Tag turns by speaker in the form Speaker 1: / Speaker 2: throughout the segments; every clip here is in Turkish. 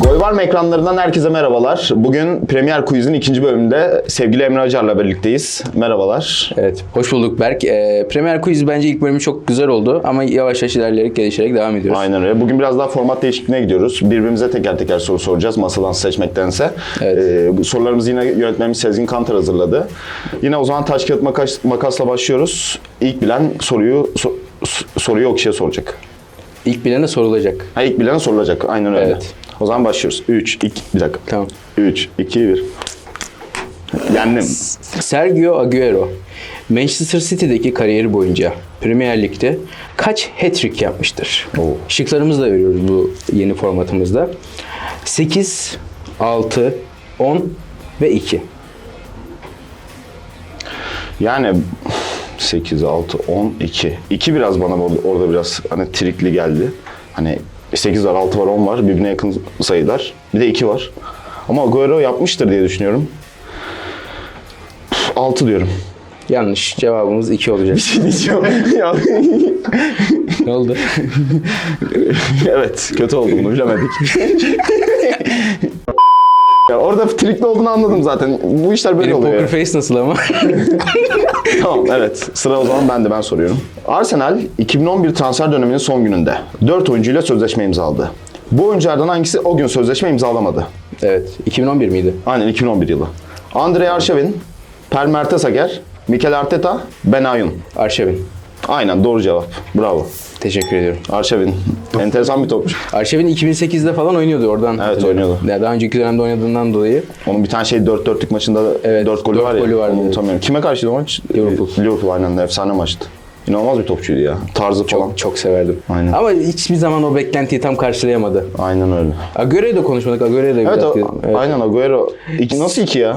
Speaker 1: Gol var mı ekranlarından herkese merhabalar. Bugün Premier Quiz'in ikinci bölümünde sevgili Emre Acar'la birlikteyiz. Merhabalar.
Speaker 2: Evet, hoş bulduk Berk. Ee, Premier Quiz bence ilk bölümü çok güzel oldu ama yavaş yavaş ilerleyerek, gelişerek devam ediyoruz.
Speaker 1: Aynen öyle. Bugün biraz daha format değişikliğine gidiyoruz. Birbirimize teker teker soru soracağız masadan seçmektense.
Speaker 2: Evet.
Speaker 1: Ee, bu sorularımızı yine yönetmenimiz Sezgin Kantar hazırladı. Yine o zaman taş kağıt makas, makasla başlıyoruz. İlk bilen soruyu so- soruyu o kişiye soracak.
Speaker 2: İlk bilene sorulacak.
Speaker 1: Ha ilk bilene sorulacak. Aynen öyle.
Speaker 2: Evet.
Speaker 1: O zaman başlıyoruz. 3, 2, bir dakika.
Speaker 2: Tamam.
Speaker 1: 3, 2, 1. Yendim.
Speaker 2: Sergio Agüero, Manchester City'deki kariyeri boyunca Premier Lig'de kaç hat-trick yapmıştır?
Speaker 1: Oo.
Speaker 2: Şıklarımızı da veriyoruz bu yeni formatımızda. 8, 6, 10 ve 2.
Speaker 1: Yani 8, 6, 10, 2. 2 biraz bana orada- orada biraz hani trikli geldi. Hani 8 var, 6 var, 10 var. Birbirine yakın sayılar. Bir de 2 var. Ama Agüero yapmıştır diye düşünüyorum. 6 diyorum.
Speaker 2: Yanlış. Cevabımız 2 olacak.
Speaker 1: Diyeceğim. Ya-
Speaker 2: ne oldu?
Speaker 1: evet, kötü oldu bunu bilemedik. ya orada trikli olduğunu anladım zaten. Bu işler böyle
Speaker 2: Benim
Speaker 1: oluyor.
Speaker 2: poker
Speaker 1: ya.
Speaker 2: face nasıl ama?
Speaker 1: Tamam evet. Sıra o zaman ben de ben soruyorum. Arsenal 2011 transfer döneminin son gününde 4 oyuncuyla sözleşme imzaladı. Bu oyunculardan hangisi o gün sözleşme imzalamadı?
Speaker 2: evet. 2011 miydi?
Speaker 1: Aynen 2011 yılı. Andrei Arşavin, Per Mertesager, Mikel Arteta, Ben Ayun.
Speaker 2: Arşavin.
Speaker 1: Aynen doğru cevap. Bravo.
Speaker 2: Teşekkür ediyorum.
Speaker 1: Arşavin. Enteresan bir topçu.
Speaker 2: Arşivin 2008'de falan oynuyordu oradan. hatırlıyorum.
Speaker 1: oynuyordu.
Speaker 2: Ya daha önceki dönemde oynadığından dolayı.
Speaker 1: Onun bir tane şey 4-4'lük maçında
Speaker 2: Evet,
Speaker 1: 4 golü
Speaker 2: dört
Speaker 1: var ya.
Speaker 2: golü vardı.
Speaker 1: Onu unutamıyorum. Kime karşıydı o maç?
Speaker 2: Liverpool.
Speaker 1: Ee, Liverpool aynen. Efsane maçtı. İnanılmaz bir topçuydu ya. Tarzı falan.
Speaker 2: Çok, çok severdim.
Speaker 1: Aynen.
Speaker 2: Ama hiçbir zaman o beklentiyi tam karşılayamadı.
Speaker 1: Aynen öyle.
Speaker 2: Agüero'yu da konuşmadık. Agüero'yu da
Speaker 1: Evet,
Speaker 2: biraz...
Speaker 1: o,
Speaker 2: Evet.
Speaker 1: aynen Agüero. İki, nasıl iki ya?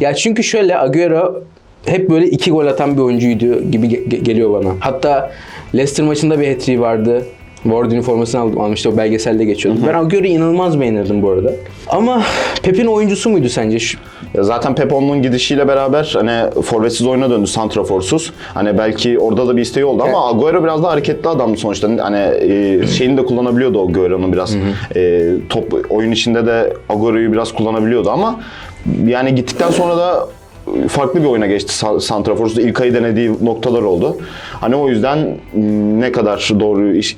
Speaker 2: Ya çünkü şöyle Agüero hep böyle iki gol atan bir oyuncuydu gibi ge- ge- geliyor bana. Hatta Leicester maçında bir hat vardı. Ward üniformasını aldım, almıştı o belgeselde geçiyordu. Ben Agüero'yu inanılmaz beğenirdim bu arada. Ama Pep'in oyuncusu muydu sence? Şu-
Speaker 1: Ya zaten Pep onun gidişiyle beraber hani forvetsiz oyuna döndü, santraforsuz. Hani belki orada da bir isteği oldu ama Agüero biraz daha hareketli adamdı sonuçta. Hani e, şeyini de kullanabiliyordu o Agüero'nun biraz. E, top oyun içinde de Agüero'yu biraz kullanabiliyordu ama yani gittikten sonra da farklı bir oyuna geçti sa- santraforsuz. İlkay'ı denediği noktalar oldu. Hani o yüzden ne kadar doğru iş,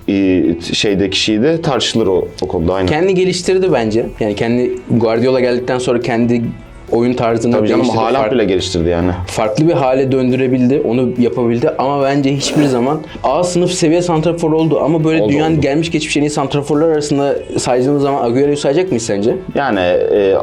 Speaker 1: şeyde kişiydi tartışılır o, o konuda aynen.
Speaker 2: Kendi geliştirdi bence. Yani kendi Guardiola geldikten sonra kendi oyun tarzını
Speaker 1: Tabii canım
Speaker 2: Fark-
Speaker 1: bile geliştirdi yani.
Speaker 2: farklı bir hale döndürebildi. Onu yapabildi ama bence hiçbir zaman A sınıf seviye santrafor oldu ama böyle
Speaker 1: Oldu,
Speaker 2: dünyanın
Speaker 1: oldu.
Speaker 2: gelmiş geçmiş en iyi santraforlar arasında saydığımız zaman Agüero'yu sayacak mıyız sence?
Speaker 1: Yani e,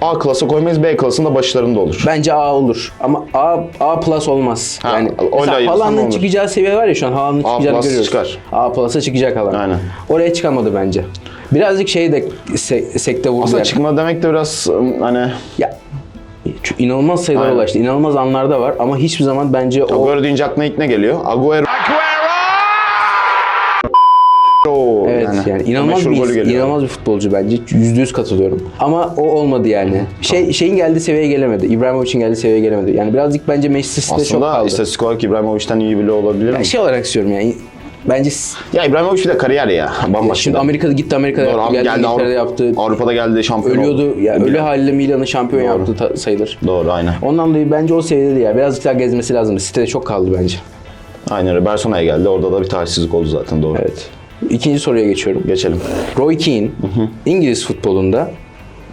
Speaker 1: A- klasa koymayız, B klasında başlarında olur.
Speaker 2: Bence A olur ama A A plus olmaz.
Speaker 1: Ha,
Speaker 2: yani mesela Haaland'ın çıkacağı seviye var ya şu an Haaland'ın
Speaker 1: A
Speaker 2: çıkacağını görüyoruz.
Speaker 1: çıkar.
Speaker 2: A plus'a çıkacak Haaland.
Speaker 1: Aynen.
Speaker 2: Oraya çıkamadı bence. Birazcık şey de se- sekte vurdu.
Speaker 1: Aslında
Speaker 2: yani.
Speaker 1: çıkma demek de biraz hani
Speaker 2: Ya şu inanılmaz sayılara ulaştı. İnanılmaz anlarda var ama hiçbir zaman bence o
Speaker 1: Agüero deyince aklına ilk ne geliyor? Agüero. Agüero!
Speaker 2: Evet yani, inanılmaz
Speaker 1: meşhur
Speaker 2: bir inanılmaz bir futbolcu bence. Yüzde yüz katılıyorum. Ama o olmadı yani. Şey şeyin geldiği seviyeye gelemedi. İbrahimovic'in geldiği seviyeye gelemedi. Yani birazcık bence Manchester City'de çok
Speaker 1: Aslında
Speaker 2: kaldı.
Speaker 1: istatistik olarak İbrahimovic'den iyi bile olabilir mi?
Speaker 2: Yani şey olarak istiyorum yani. Bence
Speaker 1: Ya İbrahimovic bir de kariyer ya. Bambaşka.
Speaker 2: şimdi Amerika'da gitti Amerika'da
Speaker 1: Doğru,
Speaker 2: yaptı, geldi,
Speaker 1: geldi
Speaker 2: İngiltere'de
Speaker 1: Avrupa,
Speaker 2: yaptı.
Speaker 1: Avrupa'da geldi şampiyon
Speaker 2: Ölüyordu.
Speaker 1: oldu.
Speaker 2: Ya ölü haliyle Milan'ı şampiyon yaptı ta- sayılır.
Speaker 1: Doğru aynen.
Speaker 2: Ondan dolayı bence o seviyede ya. Birazcık daha gezmesi lazımdı. City'de çok kaldı bence.
Speaker 1: Aynen. Barcelona'ya geldi. Orada da bir talihsizlik oldu zaten doğru.
Speaker 2: Evet. İkinci soruya geçiyorum.
Speaker 1: Geçelim.
Speaker 2: Roy Keane İngiliz futbolunda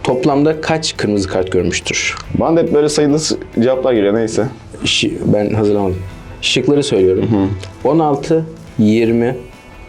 Speaker 2: toplamda kaç kırmızı kart görmüştür?
Speaker 1: Bana da hep böyle sayılı cevaplar geliyor neyse.
Speaker 2: Şi- ben hazırlamadım. Şıkları söylüyorum. 16, 20,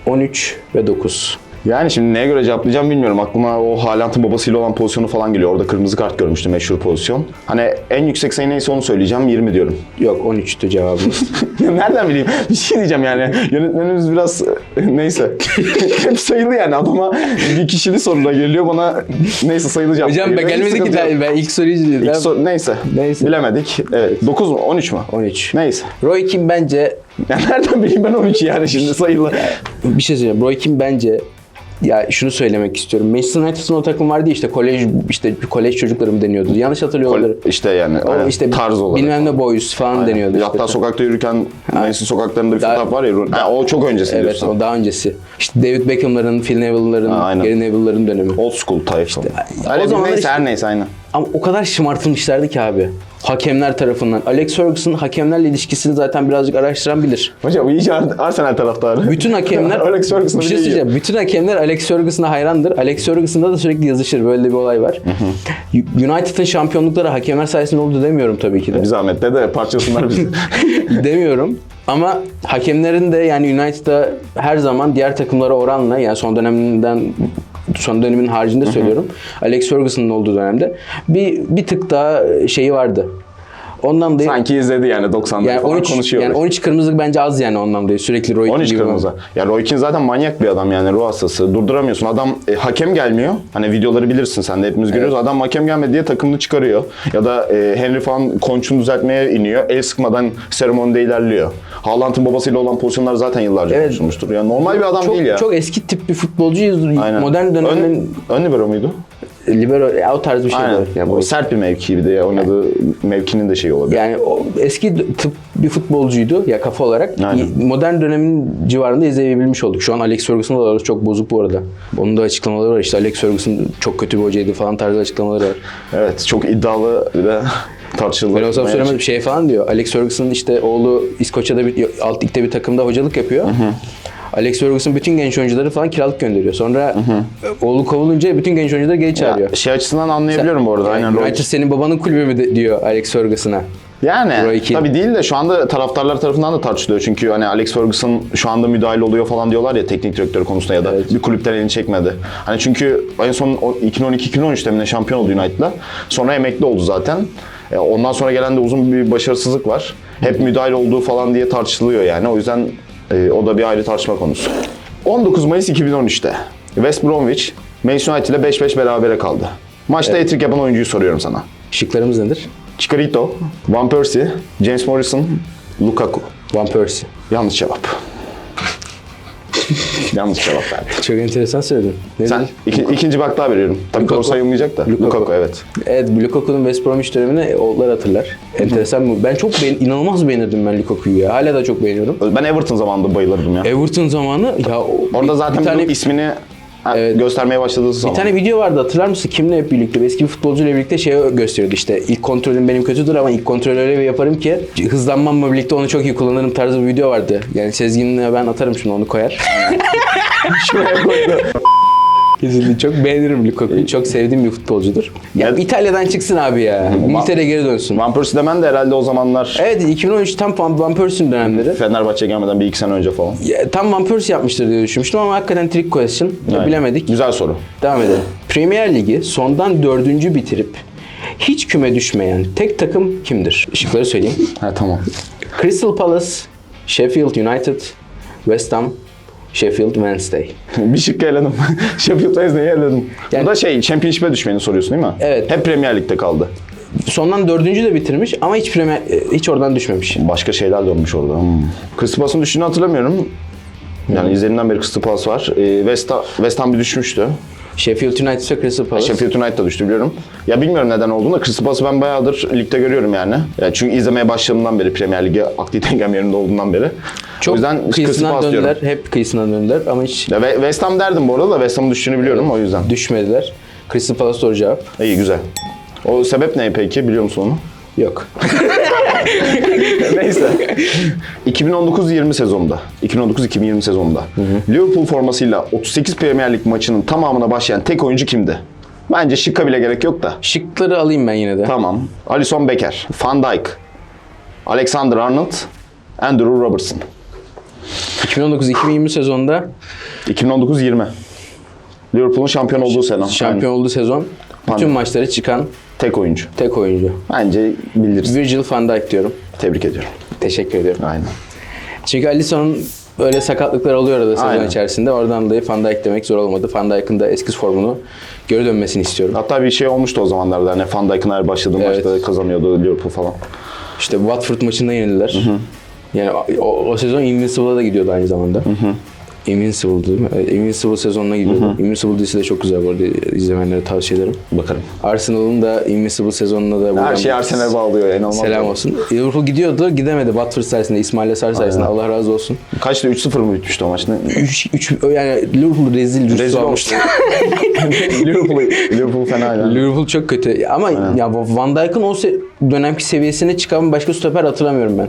Speaker 2: 13 ve 9.
Speaker 1: Yani şimdi neye göre cevaplayacağım bilmiyorum. Aklıma o Haaland'ın babasıyla olan pozisyonu falan geliyor. Orada kırmızı kart görmüştüm meşhur pozisyon. Hani en yüksek sayı neyse onu söyleyeceğim 20 diyorum.
Speaker 2: Yok 13'tü cevabımız.
Speaker 1: Nereden bileyim? Bir şey diyeceğim yani. Yönetmenimiz biraz neyse. Hep sayılı yani. Adama bir kişili soruna geliyor bana neyse sayılı cevap
Speaker 2: Hocam ben.
Speaker 1: Hiç
Speaker 2: gelmedi ki
Speaker 1: sıkıntı yok.
Speaker 2: daha. Ben ilk soruyu izledim.
Speaker 1: İlk sor- neyse.
Speaker 2: Neyse.
Speaker 1: Bilemedik. Evet. 9 mu? 13 mü?
Speaker 2: 13.
Speaker 1: Neyse.
Speaker 2: Roy Keane bence
Speaker 1: Ya nereden bileyim ben 13 yani şimdi sayılı.
Speaker 2: bir şey söyleyeyim. Roy Keane bence ya şunu söylemek istiyorum. Manchester United'ın o takım vardı ya işte kolej işte kolej çocukları mı deniyordu? Yanlış hatırlıyorlar.
Speaker 1: İşte yani
Speaker 2: O
Speaker 1: aynen,
Speaker 2: işte
Speaker 1: tarz olarak.
Speaker 2: bilmem ne boys falan
Speaker 1: Aynen.
Speaker 2: deniyordu işte.
Speaker 1: Hatta sokakta yürürken Manchester sokaklarında bir
Speaker 2: Daha-
Speaker 1: fotoğraf var ya. Ha, o çok öncesi
Speaker 2: Evet
Speaker 1: diyorsun.
Speaker 2: o daha öncesi. İşte David Beckham'ların, Phil Neville'ların,
Speaker 1: Ha.
Speaker 2: Gary Neville'ların dönemi.
Speaker 1: Old school tayfa.
Speaker 2: o
Speaker 1: Öyle bir
Speaker 2: zamanlar
Speaker 1: neyse
Speaker 2: işte-
Speaker 1: her neyse aynen.
Speaker 2: Ama o kadar şımartılmışlardı ki abi. Hakemler tarafından. Alex Ferguson hakemlerle ilişkisini zaten birazcık araştıran bilir.
Speaker 1: Hocam iyice Ar- Arsenal taraftarı.
Speaker 2: Bütün hakemler
Speaker 1: Alex Ferguson'u
Speaker 2: bir şey söyleyeceğim. Bütün hakemler Alex Ferguson'a hayrandır. Alex Ferguson'da da sürekli yazışır. Böyle bir olay var. United'ın şampiyonlukları hakemler sayesinde oldu demiyorum tabii ki de.
Speaker 1: Bir zahmet de parçasınlar bizi.
Speaker 2: demiyorum. Ama hakemlerin de yani United'da her zaman diğer takımlara oranla yani son döneminden son dönemin haricinde söylüyorum. Alex Ferguson'ın olduğu dönemde bir bir tık daha şeyi vardı. Ondan dolayı
Speaker 1: Sanki izledi yani 90'larda
Speaker 2: yani
Speaker 1: falan
Speaker 2: 13
Speaker 1: konuşuyor.
Speaker 2: yani 13 kırmızılık bence az yani ondan dolayı. Sürekli Roy
Speaker 1: 13
Speaker 2: gibi.
Speaker 1: kırmızı. Ya Roy Keane zaten manyak bir adam yani ruh hastası. Durduramıyorsun. Adam e, hakem gelmiyor. Hani videoları bilirsin sen de hepimiz görüyoruz. Adam hakem gelmedi diye takımını çıkarıyor. Ya da e, Henry falan konçunu düzeltmeye iniyor. El sıkmadan seremonide ilerliyor. Haaland'ın babasıyla olan pozisyonlar zaten yıllarca
Speaker 2: Evet.
Speaker 1: konuşulmuştur. Yani normal bir adam
Speaker 2: Çok,
Speaker 1: değil ya.
Speaker 2: çok eski tip bir futbolcuyuz.
Speaker 1: Aynen.
Speaker 2: Modern dönemin
Speaker 1: Ön, ön libero muydu?
Speaker 2: Libero ya o tarz bir şey
Speaker 1: Aynen.
Speaker 2: Yani,
Speaker 1: o sert bir mevki bir de ya. oynadığı mevkinin de şeyi olabilir.
Speaker 2: yani o eski tıp bir futbolcuydu ya kafa olarak.
Speaker 1: Aynen.
Speaker 2: Modern dönemin civarında izleyebilmiş olduk. Şu an Alex Ferguson'la da çok bozuk bu arada. Onun da açıklamaları var. İşte Alex Ferguson çok kötü bir hocaydı falan tarzı açıklamaları var.
Speaker 1: Evet çok iddialı bir de tartışılır.
Speaker 2: Ben olsam söylemez bir şey falan diyor. Alex Ferguson'ın işte oğlu İskoçya'da bir alt ligde bir takımda hocalık yapıyor. Alex Ferguson bütün genç oyuncuları falan kiralık gönderiyor. Sonra oğlu kovulunca bütün genç oyuncuları geri çağırıyor.
Speaker 1: Ya, şey açısından anlayabiliyorum bu arada.
Speaker 2: Yani
Speaker 1: Aynen.
Speaker 2: United senin babanın kulübü mü de- diyor Alex Ferguson'a.
Speaker 1: Yani tabii değil de şu anda taraftarlar tarafından da tartışılıyor. Çünkü hani Alex Ferguson şu anda müdahale oluyor falan diyorlar ya teknik direktör konusunda ya da
Speaker 2: Evet.
Speaker 1: bir kulüpten elini çekmedi. Hani çünkü en son o 2012-2013 mi şampiyon oldu United'la. Sonra emekli oldu zaten. E, Ondan sonra gelen de uzun bir başarısızlık var. Hep müdahale olduğu falan diye tartışılıyor yani. O yüzden e, o da bir ayrı tartışma konusu. 19 Mayıs 2013'te West Bromwich Manchester United ile 5-5 berabere kaldı. Maçta hat-trick yapan oyuncuyu soruyorum sana.
Speaker 2: Şıklarımız nedir?
Speaker 1: Chikorito, Van Persie, James Morrison, Lukaku.
Speaker 2: Van Persie.
Speaker 1: Yanlış cevap. Yanlış cevap verdi.
Speaker 2: Çok enteresan söyledin. Nedir?
Speaker 1: Sen iki, ikinci bak daha veriyorum. Tabii
Speaker 2: Lukaku.
Speaker 1: doğru sayılmayacak da.
Speaker 2: Lukaku.
Speaker 1: Lukaku, evet.
Speaker 2: Evet, Lukaku'nun West Bromwich dönemini oğullar hatırlar. Enteresan bu. Ben çok beğen, inanılmaz beğenirdim ben Lukaku'yu ya. Hala da çok beğeniyorum.
Speaker 1: Ben Everton zamanında bayılırdım ya.
Speaker 2: Everton zamanı ya o-
Speaker 1: Orada zaten
Speaker 2: bir tane
Speaker 1: ismini ha,
Speaker 2: Evet.
Speaker 1: göstermeye başladığı zaman.
Speaker 2: bir tane video vardı hatırlar mısın? Kimle hep birlikte? Eski bir futbolcuyla birlikte şey gösteriyordu işte. İlk kontrolüm benim kötüdür ama ilk kontrolü öyle bir yaparım ki hızlanmamla birlikte onu çok iyi kullanırım tarzı bir video vardı. Yani Sezgin'le ben atarım şimdi onu koyar.
Speaker 1: Şuraya koydu.
Speaker 2: Kesinlikle çok beğenirim Lukaku'yu. Çok sevdiğim bir futbolcudur. Ya
Speaker 1: Evet.
Speaker 2: İtalya'dan çıksın abi ya. İngiltere'ye geri dönsün.
Speaker 1: Van Persie demen de herhalde o zamanlar
Speaker 2: Evet 2013 tam Van, Persie'nin dönemleri.
Speaker 1: Fenerbahçe'ye gelmeden bir iki sene önce falan.
Speaker 2: Ya, tam Van Persie yapmıştır diye düşünmüştüm ama hakikaten trick question.
Speaker 1: Yani.
Speaker 2: Bilemedik.
Speaker 1: Güzel soru.
Speaker 2: Devam edelim. Premier Ligi sondan dördüncü bitirip hiç küme düşmeyen tek takım kimdir? Şıkları söyleyeyim.
Speaker 1: Ha tamam.
Speaker 2: Crystal Palace, Sheffield United, West Ham, Sheffield Wednesday.
Speaker 1: bir şık eledim. Sheffield Wednesday'i eledim.
Speaker 2: Yani-
Speaker 1: Bu da şey, Championship'e düşmeni soruyorsun değil mi?
Speaker 2: Evet.
Speaker 1: Hep Premier Lig'de kaldı.
Speaker 2: Sondan dördüncü de bitirmiş ama hiç Premier, hiç oradan düşmemiş.
Speaker 1: Başka şeyler dönmüş orada. Hmm. Palace'ın düştüğünü hatırlamıyorum. Yani izlerinden beri Palace var. Ee, West, Ham, West Ham bir düşmüştü.
Speaker 2: Sheffield United ve Crystal Palace.
Speaker 1: Sheffield United da düştü biliyorum. Ya bilmiyorum neden olduğunu da Crystal Palace'ı ben bayağıdır ligde görüyorum yani. ya çünkü izlemeye başladığımdan beri Premier Lig'e aktif dengem yerinde olduğundan beri.
Speaker 2: Çok
Speaker 1: o yüzden Crystal
Speaker 2: kıyısından
Speaker 1: Palace
Speaker 2: döndüler.
Speaker 1: diyorum.
Speaker 2: Hep kıyısından döndüler ama hiç
Speaker 1: Ya, Ve- West Ham derdim bu arada da West Ham'ın düştüğünü biliyorum o yüzden.
Speaker 2: düşmediler. Crystal Palace doğru cevap.
Speaker 1: İyi güzel. O sebep ne peki biliyor musun onu?
Speaker 2: Yok.
Speaker 1: Neyse. 2019-20 sezonunda, 2019-2020 sezonunda Liverpool formasıyla 38 Premier Lig maçının tamamına başlayan tek oyuncu kimdi? Bence şıkka bile gerek yok da.
Speaker 2: Şıkları alayım ben yine de.
Speaker 1: Tamam. Alisson Becker, Van Dijk, Alexander Arnold, Andrew Robertson.
Speaker 2: 2019-2020 sezonda
Speaker 1: 2019-20. Liverpool'un şampiyon olduğu sene.
Speaker 2: şampiyon olduğu sezon bütün maçları çıkan
Speaker 1: Tek oyuncu.
Speaker 2: tek oyuncu.
Speaker 1: Bence biliriz.
Speaker 2: Virgil van Dijk diyorum.
Speaker 1: Tebrik ediyorum.
Speaker 2: Teşekkür ediyorum.
Speaker 1: Aynen.
Speaker 2: Çünkü Alisson'un öyle sakatlıklar oluyor arada sezon
Speaker 1: Aynen.
Speaker 2: içerisinde. Oradan dolayı Van Dijk demek zor olmadı. Van Dijk'ın da eski formunu geri dönmesini istiyorum.
Speaker 1: Hatta bir şey olmuştu o zamanlarda. Hani Van Dijk'ın her başladığı
Speaker 2: Evet.
Speaker 1: maçta kazanıyordu Liverpool falan.
Speaker 2: İşte Watford maçında yenildiler. Yani o, o sezon Invincible'a da gidiyordu aynı zamanda. Invincible değil mi? Evet, Invincible sezonuna gidiyordu. Invincible dizisi de çok güzel bu arada izlemenlere tavsiye ederim.
Speaker 1: Bakarım.
Speaker 2: Arsenal'ın da Invincible sezonuna da
Speaker 1: Her şey Arsenal'e bağlıyor. ya, inanılmaz.
Speaker 2: Selam olsun. Liverpool gidiyordu, gidemedi. Watford sayesinde, İsmail Sar sayesinde. Allah razı olsun.
Speaker 1: Kaçtı? 3-0 mı bitmişti o maç? Ne?
Speaker 2: 3 3 yani Liverpool rezil rüsva
Speaker 1: Rezil
Speaker 2: olmuştu.
Speaker 1: Liverpool, Liverpool fena yani.
Speaker 2: Liverpool çok kötü. Ama ya Van Dijk'ın o se- dönemki seviyesine çıkan başka stoper hatırlamıyorum ben.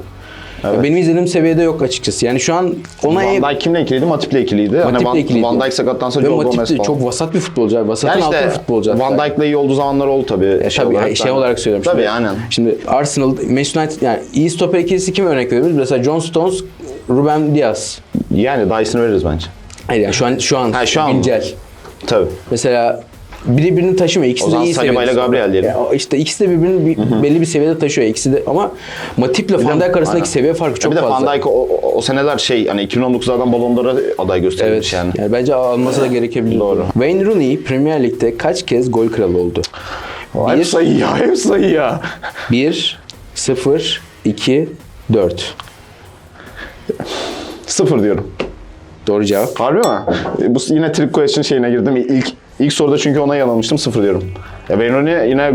Speaker 2: Ya Benim izlediğim seviyede yok açıkçası. Yani şu an ona
Speaker 1: Van Dijk kimle ikiliydi? Matip'le ikiliydi. hani
Speaker 2: Matip'le
Speaker 1: Van,
Speaker 2: ikiliydi.
Speaker 1: Van Dijk sakatlansa
Speaker 2: Ve
Speaker 1: Joe
Speaker 2: Matip
Speaker 1: Gomez
Speaker 2: de
Speaker 1: falan.
Speaker 2: çok vasat bir futbolcu abi. Vasatın
Speaker 1: yani
Speaker 2: altı
Speaker 1: işte
Speaker 2: bir futbolcu. hatta.
Speaker 1: Van Dijk'la iyi olduğu zamanlar oldu tabii.
Speaker 2: Ya tabii yani şey olarak söylüyorum.
Speaker 1: Tabii
Speaker 2: Şimdi-
Speaker 1: aynen.
Speaker 2: Şimdi Arsenal, Manchester United yani iyi stoper ikilisi kim örnek verebiliriz? Mesela John Stones, Ruben Diaz.
Speaker 1: Yani Dyson'ı veririz bence.
Speaker 2: Hayır yani şu an şu an,
Speaker 1: Ha, şu an mı?
Speaker 2: güncel.
Speaker 1: Tabii.
Speaker 2: Mesela biri birini taşımıyor. İkisi
Speaker 1: O
Speaker 2: de
Speaker 1: zaman
Speaker 2: iyi
Speaker 1: Saliba ile
Speaker 2: seviyede.
Speaker 1: Gabriel diyelim.
Speaker 2: Ya, işte ikisi de birbirini bir- belli bir seviyede taşıyor. İkisi de ama Matip'le Van Dijk arasındaki
Speaker 1: Aynen.
Speaker 2: seviye farkı çok
Speaker 1: bir de
Speaker 2: fazla.
Speaker 1: Van Dijk o, o, o seneler şey hani 2019'lardan balonlara aday gösterilmiş
Speaker 2: Evet
Speaker 1: yani.
Speaker 2: yani. bence alması da gerekebilir.
Speaker 1: Doğru.
Speaker 2: Wayne Rooney Premier Lig'de kaç kez gol kralı oldu?
Speaker 1: Hep sayı ya, hep sayı ya.
Speaker 2: 1, 0, 2, 4.
Speaker 1: Sıfır diyorum.
Speaker 2: Doğru cevap.
Speaker 1: Harbi mi? E, Bu yine trick question şeyine girdim. İlk ilk soruda çünkü ona yanılmıştım. Sıfır diyorum. Ya Rooney yine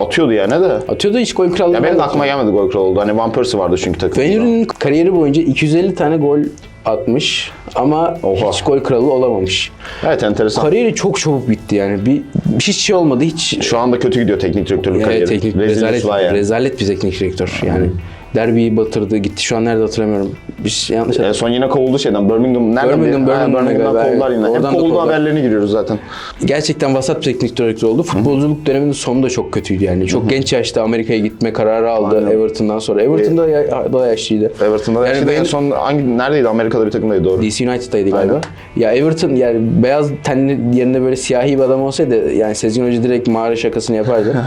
Speaker 1: atıyordu yani de.
Speaker 2: Atıyordu hiç gol kralı.
Speaker 1: Ya benim de aklıma gelmedi gol kralı oldu. Hani Van Persie vardı çünkü takımda.
Speaker 2: Rooney'nin kariyeri boyunca 250 tane gol atmış ama
Speaker 1: Oha.
Speaker 2: hiç gol kralı olamamış.
Speaker 1: Evet enteresan.
Speaker 2: Kariyeri çok çabuk bitti yani. Bir hiç şey olmadı hiç.
Speaker 1: Şu anda kötü gidiyor teknik direktörlük
Speaker 2: Evet,
Speaker 1: kariyeri.
Speaker 2: teknik rezalet,
Speaker 1: yani.
Speaker 2: rezalet bir teknik direktör yani. Derbiyi batırdı gitti. Şu an nerede hatırlamıyorum. Bir şey yanlış
Speaker 1: En son yine kovuldu şeyden. Birmingham. Nereden?
Speaker 2: Birmingham,
Speaker 1: bir- Ha,
Speaker 2: Birmingham'da
Speaker 1: Birmingham'dan
Speaker 2: galiba,
Speaker 1: kovdular yine. Hep
Speaker 2: Oradan da
Speaker 1: kovuldu
Speaker 2: kovdular.
Speaker 1: haberlerini giriyoruz zaten.
Speaker 2: Gerçekten vasat bir teknik direktör oldu. Futbolculuk döneminin sonu da çok kötüydü yani. Çok genç yaşta Amerika'ya gitme kararı aldı
Speaker 1: Aynen.
Speaker 2: Everton'dan sonra. Everton'da ya, daha yaşlıydı.
Speaker 1: Everton'da
Speaker 2: Yani
Speaker 1: yani en son hangi neredeydi? Amerika'da bir takımdaydı doğru.
Speaker 2: DC United'daydı galiba.
Speaker 1: Aynen.
Speaker 2: Ya Everton yani beyaz tenli yerine böyle siyahi bir adam olsaydı yani Sezgin Hoca direkt mağara şakasını yapardı.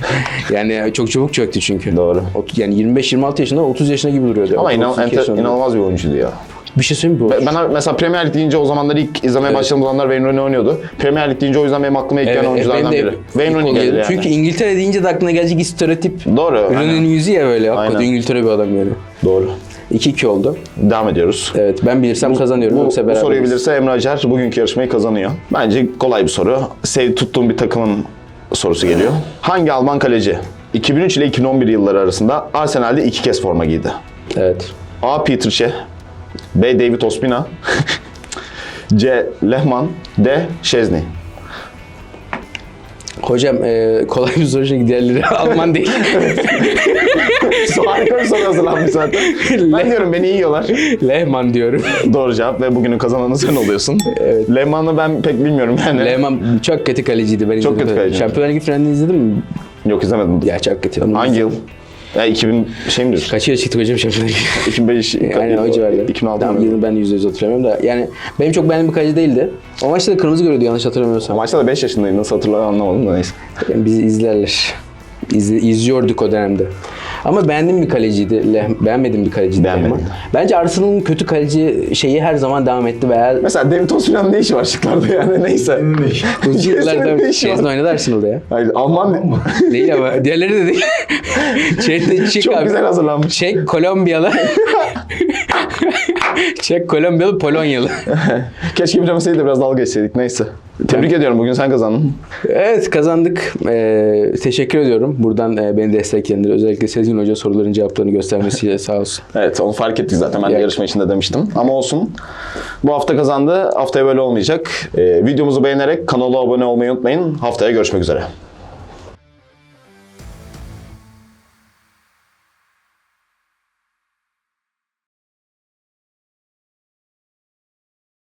Speaker 2: yani çok çabuk çöktü çünkü.
Speaker 1: Doğru.
Speaker 2: Ot- Yani 25-26 yaşında 30 yaşında gibi duruyordu.
Speaker 1: Ama
Speaker 2: 30,
Speaker 1: inan,
Speaker 2: 32
Speaker 1: enter-
Speaker 2: yaşında.
Speaker 1: inanılmaz bir oyuncuydu ya.
Speaker 2: Bir şey söyleyeyim mi? bu?
Speaker 1: Ben ben mesela Premier Lig deyince o zamanlar ilk izlemeye başladığım zamanlar Wayne Rooney oynuyordu. Premier Lig deyince o yüzden benim aklıma ilk gelen oyunculardan
Speaker 2: benim de
Speaker 1: biri. Wayne Rooney geldi yani.
Speaker 2: Çünkü İngiltere deyince de aklına gelecek stereotip.
Speaker 1: Doğru.
Speaker 2: Rooney'nin
Speaker 1: aynen.
Speaker 2: yüzü ya böyle. Hakikaten
Speaker 1: Aynen.
Speaker 2: İngiltere bir adam yani.
Speaker 1: Doğru.
Speaker 2: 2-2 oldu.
Speaker 1: Devam ediyoruz.
Speaker 2: Evet ben bilirsem kazanıyorum.
Speaker 1: Bu,
Speaker 2: Yoksa
Speaker 1: bu soruyu bilirse Emre Acar bugünkü yarışmayı kazanıyor. Bence kolay bir soru. Sev tuttuğum bir takımın sorusu geliyor. Hangi Alman kaleci 2003 ile 2011 yılları arasında Arsenal'de iki kez forma giydi?
Speaker 2: Evet.
Speaker 1: A. Peter Cech B. David Ospina C. Lehmann D. Szczesny
Speaker 2: Hocam e, kolay bir soru çünkü diğerleri Alman değil.
Speaker 1: Harika bir soru hazırlanmış zaten. ben diyorum beni yiyorlar.
Speaker 2: Lehmann diyorum.
Speaker 1: Doğru cevap ve bugünün kazananı sen oluyorsun.
Speaker 2: Evet.
Speaker 1: Lehmann'ı ben pek bilmiyorum yani.
Speaker 2: Lehmann çok kötü kaleciydi. Ben
Speaker 1: Çok
Speaker 2: izledim.
Speaker 1: kötü kaleci.
Speaker 2: Şampiyonlar Ligi finalini izledin mi?
Speaker 1: Yok izlemedim.
Speaker 2: Ya çok kötü.
Speaker 1: Hangi yıl? Ya 2000 şey midir?
Speaker 2: Kaç yıl çıktık hocam Şampiyonlar Ligi?
Speaker 1: 2005,
Speaker 2: Aynen o civarda.
Speaker 1: 2006
Speaker 2: Tamam,
Speaker 1: mı?
Speaker 2: yılını ben yüzde yüz hatırlamıyorum da. Yani benim çok beğendiğim bir kaleci değildi. O maçta da kırmızı görüyordu yanlış hatırlamıyorsam.
Speaker 1: Maçta da 5 yaşındayım. Nasıl hatırlar anlamadım da neyse.
Speaker 2: Yani bizi izlerler. İzle, izliyorduk o dönemde. Ama beğendiğim bir kaleciydi. Leh, beğenmediğim bir kaleciydi.
Speaker 1: Beğenmedin.
Speaker 2: Lehmann. Bence Arsenal'ın kötü kaleci şeyi her zaman devam etti veya
Speaker 1: Mesela David Ospina'nın ne işi var şıklarda yani neyse.
Speaker 2: uzun yıllarda Chesney oynadı Arsenal'da ya.
Speaker 1: Hayır, Alman
Speaker 2: Değil ama diğerleri de değil. Çek
Speaker 1: çok
Speaker 2: abi.
Speaker 1: güzel hazırlanmış.
Speaker 2: Çek Kolombiyalı. Çek Kolombiyalı Polonyalı.
Speaker 1: Keşke bilemeseydi biraz dalga geçseydik neyse. Tebrik ediyorum bugün sen kazandın.
Speaker 2: Evet kazandık. Ee, teşekkür ediyorum. Buradan e, beni destekleyenlere özellikle Sezgin Hoca soruların cevaplarını göstermesiyle sağ olsun.
Speaker 1: Evet onu fark ettik zaten ben de
Speaker 2: Ya-
Speaker 1: yarışma içinde demiştim. Ama olsun. Bu hafta kazandı. Haftaya böyle olmayacak. Ee, videomuzu beğenerek kanala abone olmayı unutmayın. Haftaya görüşmek üzere.